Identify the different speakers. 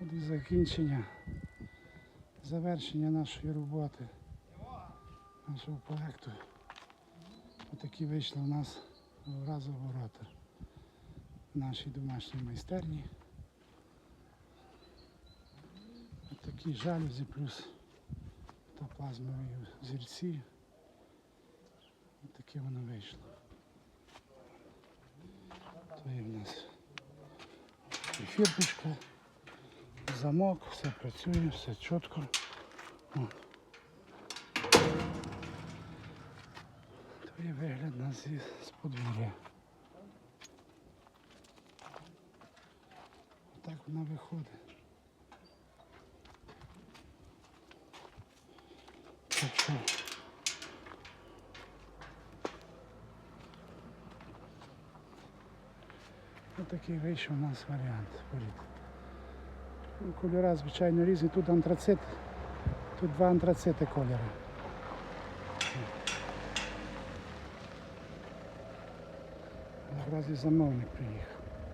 Speaker 1: І закінчення, завершення нашої роботи, нашого проєкту. Отакі вийшли у нас разоворота в нашій домашній майстерні. Ось такі жалюзі плюс плазмові зірці. Ось таке воно вийшло. То в нас і фірточка, замок, все працює, все чітко. Є вигляд у нас із з подвір'я. Отак вона виходить. Так що Ось такий вийшов у нас варіант. Ну, звичайно, різні. Тут антрацит, тут два антрацити кольори. Наразі замовник приїхав.